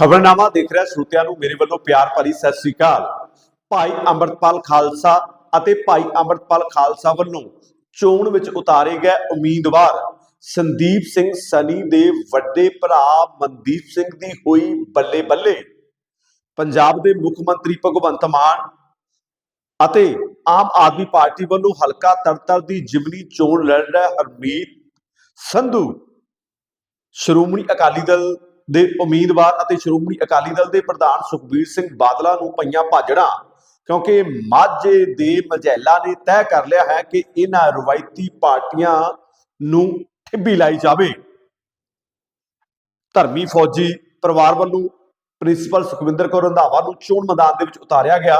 ਖਬਰਨਾਮਾ ਦੇਖ ਰਿਹਾ ਸਰੋਤਿਆਂ ਨੂੰ ਮੇਰੇ ਵੱਲੋਂ ਪਿਆਰ ਭਰੀ ਸਤਿ ਸ੍ਰੀ ਅਕਾਲ। ਭਾਈ ਅੰਮ੍ਰਿਤਪਾਲ ਖਾਲਸਾ ਅਤੇ ਭਾਈ ਅੰਮ੍ਰਿਤਪਾਲ ਖਾਲਸਾ ਵੱਲੋਂ ਚੋਣ ਵਿੱਚ ਉਤਾਰੇ ਗਏ ਉਮੀਦਵਾਰ ਸੰਦੀਪ ਸਿੰਘ ਸਨੀ ਦੇ ਵੱਡੇ ਭਰਾ ਮਨਦੀਪ ਸਿੰਘ ਦੀ ਹੋਈ ਬੱਲੇ ਬੱਲੇ ਪੰਜਾਬ ਦੇ ਮੁੱਖ ਮੰਤਰੀ ਭਗਵੰਤ ਮਾਨ ਅਤੇ ਆਮ ਆਦਮੀ ਪਾਰਟੀ ਵੱਲੋਂ ਹਲਕਾ ਤਰਤਰ ਦੀ ਜਿਮਨੀ ਚੋਣ ਲੜ ਰਿਹਾ ਹਰਮੀਤ ਸੰਧੂ। ਸ਼੍ਰੋਮਣੀ ਅਕਾਲੀ ਦਲ ਦੇ ਉਮੀਦਵਾਰ ਅਤੇ ਸ਼੍ਰੋਮਣੀ ਅਕਾਲੀ ਦਲ ਦੇ ਪ੍ਰਧਾਨ ਸੁਖਬੀਰ ਸਿੰਘ ਬਾਦਲਾ ਨੂੰ ਪਈਆਂ ਭਾਜੜਾਂ, ਕਿਉਂਕਿ ਮਾਝੇ ਦੇ ਮਜੈਲਾ ਨੇ ਤੈਅ ਕਰ ਲਿਆ ਹੈ ਕਿ ਇਹਨਾਂ ਰਵਾਇਤੀ ਪਾਰਟੀਆਂ ਨੂੰ ਠਿੱਬੀ ਲਾਈ ਜਾਵੇ। ਧਰਮੀ ਫੌਜੀ ਪਰਿਵਾਰ ਵੱਲੋਂ ਪ੍ਰਿੰਸੀਪਲ ਸੁਖਵਿੰਦਰ ਕੌਰ ਰੰਧਾਵਾ ਨੂੰ ਚੋਣ ਮੈਦਾਨ ਦੇ ਵਿੱਚ ਉਤਾਰਿਆ ਗਿਆ।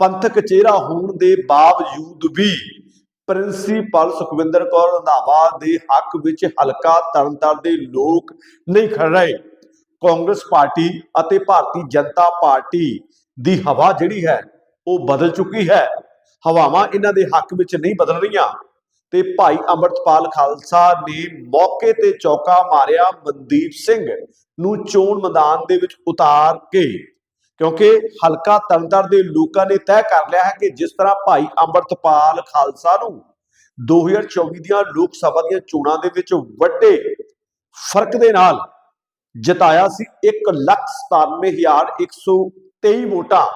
ਪੰਥਕ ਚਿਹਰਾ ਹੋਣ ਦੇ ਬਾਵਜੂਦ ਵੀ ਪ੍ਰਿੰਸੀਪਲ ਸੁਖਵਿੰਦਰ ਕੌਰ ਰੰਧਾਵਾ ਦੇ ਹੱਕ ਵਿੱਚ ਹਲਕਾ ਤਰਨਤਾਰਨ ਦੇ ਲੋਕ ਨਹੀਂ ਖੜ ਰਹੇ। ਕਾਂਗਰਸ ਪਾਰਟੀ ਅਤੇ ਭਾਰਤੀ ਜਨਤਾ ਪਾਰਟੀ ਦੀ ਹਵਾ ਜਿਹੜੀ ਹੈ, ਉਹ ਬਦਲ ਚੁੱਕੀ ਹੈ। ਹਵਾਵਾਂ ਇਹਨਾਂ ਦੇ ਹੱਕ ਵਿੱਚ ਨਹੀਂ ਬਦਲ ਰਹੀਆਂ। ਤੇ ਭਾਈ ਅੰਮ੍ਰਿਤਪਾਲ ਖਾਲਸਾ ਨੇ ਮੌਕੇ ਤੇ ਚੌਕਾ ਮਾਰਿਆ ਮਨਦੀਪ ਸਿੰਘ ਨੂੰ ਚੋਣ ਮੈਦਾਨ ਦੇ ਵਿੱਚ ਉਤਾਰ ਕੇ। ਕਿਉਂਕਿ ਹਲਕਾ ਤਰਨਤਾਰਨ ਦੇ ਲੋਕਾਂ ਨੇ ਤੈਅ ਕਰ ਲਿਆ ਹੈ ਕਿ ਜਿਸ ਤਰ੍ਹਾਂ ਭਾਈ ਅੰਮ੍ਰਿਤਪਾਲ ਖਾਲਸਾ ਨੂੰ 2024 ਦੀਆਂ ਲੋਕ ਸਭਾ ਦੀਆਂ ਚੋਣਾਂ ਦੇ ਵਿੱਚ ਵੱਡੇ ਫ਼ਰਕ ਦੇ ਨਾਲ ਜਿਤਾਇਆ ਸੀ 197123 ਵੋਟਾਂ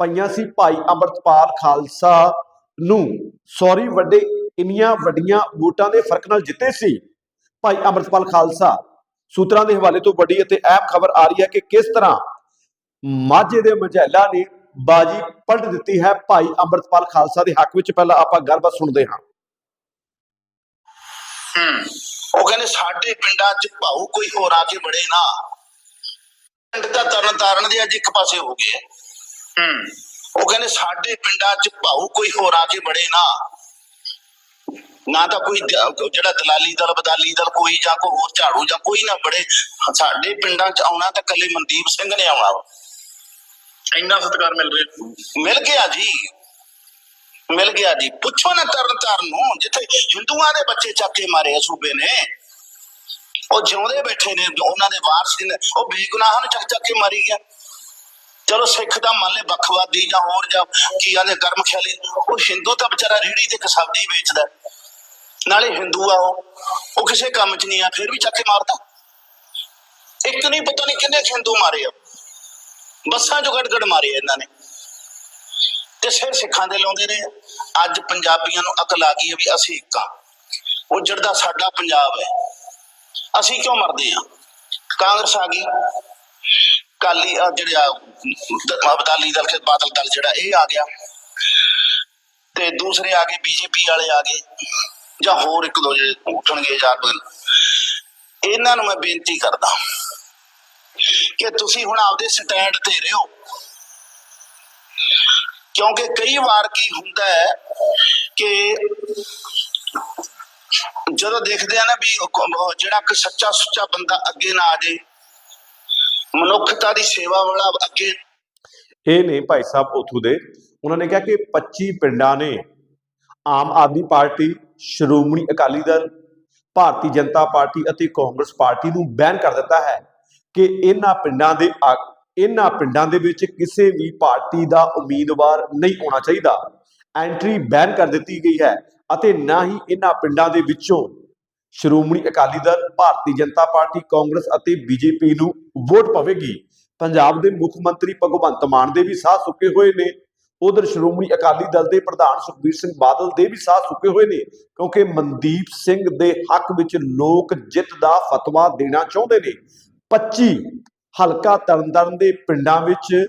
ਪਈਆਂ ਸੀ ਭਾਈ ਅੰਮ੍ਰਿਤਪਾਲ ਖਾਲਸਾ ਨੂੰ। ਸੌਰੀ ਵੱਡੇ, ਇੰਨੀਆਂ ਵੱਡੀਆਂ ਵੋਟਾਂ ਦੇ ਫ਼ਰਕ ਨਾਲ ਜਿੱਤੇ ਸੀ ਭਾਈ ਅੰਮ੍ਰਿਤਪਾਲ ਖਾਲਸਾ। ਸੂਤਰਾਂ ਦੇ ਹਵਾਲੇ ਤੋਂ ਵੱਡੀ ਅਤੇ ਅਹਿਮ ਖਬਰ ਆ ਰਹੀ ਹੈ ਕਿ ਕਿਸ ਤਰ੍ਹਾਂ ਮਾਝੇ ਦੇ ਮਝੈਲਾ ਨੇ ਬਾਜੀ ਪਲਟ ਦਿੱਤੀ ਹੈ। ਭਾਈ ਅੰਮ੍ਰਿਤਪਾਲ ਖਾਲਸਾ ਦੇ ਹੱਕ ਵਿੱਚ ਪਹਿਲਾਂ ਆਪਾਂ ਗੱਲਬਾਤ ਸੁਣਦੇ ਹਾਂ। ਉਹ ਕਹਿੰਦੇ ਸਾਡੇ ਪਿੰਡਾਂ 'ਚ ਭਾਊ ਕੋਈ ਹੋਰ ਆ ਕੇ ਬੜੇ ਨਾ। ਪਿੰਡ ਦਾ ਤਰਨ ਤਾਰਨ ਦੇ ਅੱਜ ਇੱਕ ਪਾਸੇ ਹੋ ਗਏ। ਹੂੰ, ਉਹ ਕਹਿੰਦੇ ਸਾਡੇ ਪਿੰਡਾਂ 'ਚ ਭਾਊ ਕੋਈ ਹੋਰ ਆ ਬੜੇ ਨਾ। ਨਾ ਤਾਂ ਕੋਈ ਜਿਹੜਾ ਦਲਾਲੀ ਦਲ, ਬਦਾਲੀ ਦਲ ਕੋਈ ਜਾਂ ਕੋਈ ਹੋਰ ਝਾੜੂ ਜਾਂ ਕੋਈ ਨਾ ਬੜੇ ਸਾਡੇ ਪਿੰਡਾਂ 'ਚ ਆਉਣਾ ਤਾਂ ਕੱਲੇ ਮਨਦੀਪ ਸਿੰਘ ਨੇ ਆਉਣਾ ਵਾ। ਇੰਨਾ ਸਤਿਕਾਰ ਮਿਲ ਰਿਹਾ। ਮਿਲ ਗਿਆ ਜੀ। ਮਿਲ ਗਿਆ ਜੀ। ਪੁੱਛੋ ਨਾ ਤਰਨ ਤਾਰਨ ਨੂੰ, ਜਿੱਥੇ ਹਿੰਦੂਆਂ ਦੇ ਬੱਚੇ ਚੱਕ ਮਾਰੇ ਆ ਸੂਬੇ ਨੇ। ਉਹ ਜਿਉਂਦੇ ਬੈਠੇ ਨੇ, ਉਹਨਾਂ ਦੇ ਵਾਰਸ ਨੇ ਉਹ ਬੇਗੁਨਾਹਾਂ ਨੂੰ ਚੱਕ ਚੱਕ ਕੇ ਮਾਰੀ ਗਿਆ। ਚਲੋ ਸਿੱਖ ਦਾ ਮੰਨ ਲੈ ਵੱਖਵਾਦੀ ਜਾਂ ਹੋਰ ਜਾਂ ਕੀ ਆਂਦੇ ਕਰਮ ਖਿਆਲੀ। ਉਹ ਹਿੰਦੂ ਤਾਂ ਵਿਚਾਰਾ ਰੇੜੀ ਤੇ ਇੱਕ ਸਬਜ਼ੀ ਵੇਚਦਾ ਨਾਲੇ ਹਿੰਦੂ ਆ ਉਹ। ਉਹ ਕਿਸੇ ਕੰਮ 'ਚ ਨਹੀਂ ਆ, ਫਿਰ ਵੀ ਚੱਕ ਕੇ ਮਾਰਦਾ। ਇੱਕ ਨਹੀਂ ਪਤਾ ਨਹੀਂ ਕਿੰਨੇ ਹਿੰਦੂ ਮਾਰੇ ਆ। ਬੱਸਾਂ 'ਚੋਂ ਕੱਢ ਮਾਰੇ ਇਹਨਾਂ ਨੇ। ਤੇ ਸਿਰ ਸਿੱਖਾਂ ਦੇ ਲਾਉਂਦੇ ਨੇ ਅੱਜ ਪੰਜਾਬੀਆਂ ਨੂੰ ਅਕਲ ਆ ਗਈ ਹੈ ਵੀ ਅਸੀਂ ਇੱਕ ਆ। ਉਜੜਦਾ ਸਾਡਾ ਪੰਜਾਬ ਹੈ। ਅਸੀਂ ਕਿਉਂ ਮਰਦੇ ਆ? ਕਾਂਗਰਸ ਆ ਗਈ। ਕਾਲੀ ਜਿਹੜਾ ਅਬਦਾਲੀ ਦਲ ਕੇ ਬਾਦਲ ਦਲ ਜਿਹੜਾ, ਇਹ ਆ ਗਿਆ। ਤੇ ਦੂਸਰੇ ਆ ਗਏ, ਬੀਜੇਪੀ ਵਾਲੇ ਆ ਗਏ। ਜਾਂ ਹੋਰ ਇੱਕ ਦੋ ਜਿਹੜੇ ਉੱਠਣਗੇ ਜਾਂ ਇਹਨਾਂ ਨੂੰ ਮੈਂ ਬੇਨਤੀ ਕਰਦਾ। ਕਿ ਤੁਸੀਂ ਹੁਣ ਆਪਦੇ ਸਟੈਂਡ ਤੇ ਰਹੋ। ਕਿਉਂਕਿ ਕਈ ਵਾਰ ਕੀ ਹੁੰਦਾ ਹੈ ਕਿ ਜਦੋਂ ਦੇਖਦੇ ਆ ਨਾ ਵੀ ਜਿਹੜਾ ਕਿ ਸੱਚਾ ਸੁੱਚਾ ਬੰਦਾ ਅੱਗੇ ਨਾ ਆ ਜੇ ਮਨੁੱਖਤਾ ਦੀ ਸੇਵਾ ਵਾਲਾ ਅੱਗੇ ਇਹ ਨੇ ਭਾਈ ਸਾਹਿਬ ਉਥੋਂ ਦੇ, ਉਹਨਾਂ ਨੇ ਕਿਹਾ ਕਿ 25 ਪਿੰਡਾਂ ਨੇ ਆਮ ਆਦਮੀ ਪਾਰਟੀ, ਸ਼੍ਰੋਮਣੀ ਅਕਾਲੀ ਦਲ, ਭਾਰਤੀ ਜਨਤਾ ਪਾਰਟੀ ਅਤੇ ਕਾਂਗਰਸ ਪਾਰਟੀ ਨੂੰ ਬੈਨ ਕਰ ਦਿੱਤਾ ਹੈ। ਕਿ ਇਹਨਾਂ ਪਿੰਡਾਂ ਦੇ ਆ- ਇਹਨਾਂ ਪਿੰਡਾਂ ਦੇ ਵਿੱਚ ਕਿਸੇ ਵੀ ਪਾਰਟੀ ਦਾ ਉਮੀਦਵਾਰ ਨਹੀਂ ਹੋਣਾ ਚਾਹੀਦਾ। ਐਂਟਰੀ ਬੈਨ ਕਰ ਦਿੱਤੀ ਗਈ ਹੈ ਅਤੇ ਨਾ ਹੀ ਇਹਨਾਂ ਪਿੰਡਾਂ ਦੇ ਵਿੱਚੋਂ ਸ਼੍ਰੋਮਣੀ ਅਕਾਲੀ ਦਲ, ਭਾਰਤੀ ਜਨਤਾ ਪਾਰਟੀ, ਕਾਂਗਰਸ ਅਤੇ ਬੀਜੇਪੀ ਨੂੰ ਵੋਟ ਪਵੇਗੀ। ਪੰਜਾਬ ਦੇ ਮੁੱਖ ਮੰਤਰੀ ਭਗਵੰਤ ਮਾਨ ਦੇ ਵੀ ਸਾਹ ਸੁੱਕੇ ਹੋਏ ਨੇ। ਉਧਰ ਸ਼੍ਰੋਮਣੀ ਅਕਾਲੀ ਦਲ ਦੇ ਪ੍ਰਧਾਨ ਸੁਖਬੀਰ ਸਿੰਘ ਬਾਦਲ ਦੇ ਵੀ ਸਾਹ ਸੁੱਕੇ ਹੋਏ ਨੇ, ਕਿਉਂਕਿ ਮਨਦੀਪ ਸਿੰਘ ਦੇ ਹੱਕ ਵਿੱਚ ਲੋਕ ਜਿੱਤ ਦਾ ਫਤਵਾ ਦੇਣਾ ਚਾਹੁੰਦੇ ਨੇ। 25 ਹਲਕਾ ਤਰਨਤਾਰਨ ਦੇ ਪਿੰਡਾਂ ਵਿੱਚ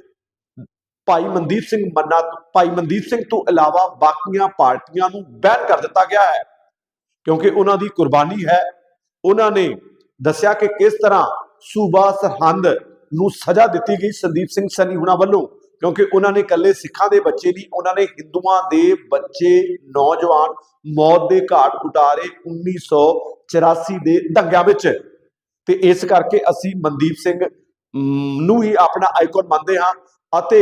ਭਾਈ ਮਨਦੀਪ ਸਿੰਘ ਮੰਨਾ ਭਾਈ ਮਨਦੀਪ ਸਿੰਘ ਤੋਂ ਇਲਾਵਾ ਬਾਕੀਆਂ ਪਾਰਟੀਆਂ ਨੂੰ ਬੈਨ ਕਰ ਦਿੱਤਾ ਗਿਆ ਹੈ। ਕਿਉਂਕਿ ਉਹਨਾਂ ਦੀ ਕੁਰਬਾਨੀ ਹੈ। ਉਹਨਾਂ ਨੇ ਦੱਸਿਆ ਕਿ ਕਿਸ ਤਰ੍ਹਾਂ ਸੂਬਾ ਸਰਹੰਦ ਨੂੰ ਸਜ਼ਾ ਦਿੱਤੀ ਗਈ ਸੰਦੀਪ ਸਿੰਘ ਸਨੀ ਹੁਣਾਂ ਵੱਲੋਂ, ਕਿਉਂਕਿ ਉਹਨਾਂ ਨੇ ਇਕੱਲੇ ਸਿੱਖਾਂ ਦੇ ਬੱਚੇ ਨਹੀਂ, ਉਹਨਾਂ ਨੇ ਹਿੰਦੂਆਂ ਦੇ ਬੱਚੇ, ਨੌਜਵਾਨ ਮੌਤ ਦੇ ਘਾਟ ਉਤਾਰੇ 1984 ਦੇ ਦੰਗਿਆਂ ਵਿੱਚ ਤੇ ਇਸ ਕਰਕੇ ਅਸੀਂ ਮਨਦੀਪ ਸਿੰਘ ਅਮ, ਨੂੰ ਹੀ ਆਪਣਾ ਆਈਕਨ ਮੰਨਦੇ ਹਾਂ ਅਤੇ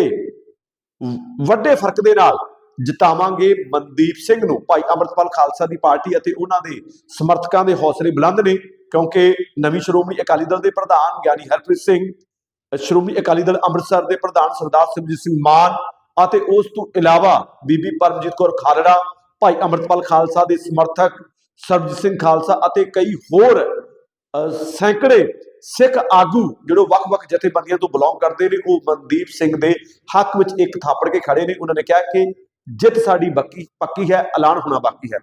ਵੱਡੇ ਫ਼ਰਕ ਦੇ ਨਾਲ ਜਿਤਾਵਾਂਗੇ ਮਨਦੀਪ ਸਿੰਘ ਨੂੰ। ਭਾਈ ਅਮਰਤਪਾਲ ਖਾਲਸਾ ਦੀ ਪਾਰਟੀ ਅਤੇ ਉਹਨਾਂ ਦੇ ਸਮਰਥਕਾਂ ਦੇ ਹੌਸਲੇ ਬੁਲੰਦ ਨੇ ਕਿਉਂਕਿ ਨਵੀਂ ਸ਼੍ਰੋਮਣੀ ਅਕਾਲੀ ਦਲ ਦੇ ਪ੍ਰਧਾਨ ਗਿਆਨੀ ਹਰਪ੍ਰੀਤ ਸਿੰਘ ਸ਼੍ਰੋਮਣੀ ਅਕਾਲੀ ਦਲ ਅੰਮ੍ਰਿਤਸਰ ਦੇ ਪ੍ਰਧਾਨ ਸਰਦਾਰ ਸਿਮਰਜੀਤ ਸਿੰਘ ਮਾਨ ਅਤੇ ਉਸ ਤੋਂ ਇਲਾਵਾ ਬੀਬੀ ਪਰਮਜੀਤ ਕੌਰ ਖਾਲੜਾ ਭਾਈ ਅੰਮ੍ਰਿਤਪਾਲ ਖਾਲਸਾ ਦੇ ਸਮਰਥਕ ਸਰਬਜੀਤ ਸਿੰਘ ਖਾਲਸਾ ਅਤੇ ਕਈ ਹੋਰ ਸੈਂਕੜੇ ਸਿੱਖ ਆਗੂ ਜਿਹੜੇ ਵੱਖ-ਵੱਖ ਜਥੇਬੰਦੀਆਂ ਤੋਂ ਬਿਲੋਂਗ ਕਰਦੇ ਨੇ, ਉਹ ਮਨਦੀਪ ਸਿੰਘ ਦੇ ਹੱਕ ਵਿੱਚ ਇੱਕ ਥਾਪੜ ਕੇ ਖੜੇ ਨੇ। ਉਹਨਾਂ ਨੇ ਕਿਹਾ ਕਿ ਜਿੱਤ ਸਾਡੀ ਬੱਕੀ, ਪੱਕੀ ਹੈ, ਐਲਾਨ ਹੋਣਾ ਬਾਕੀ ਹੈ।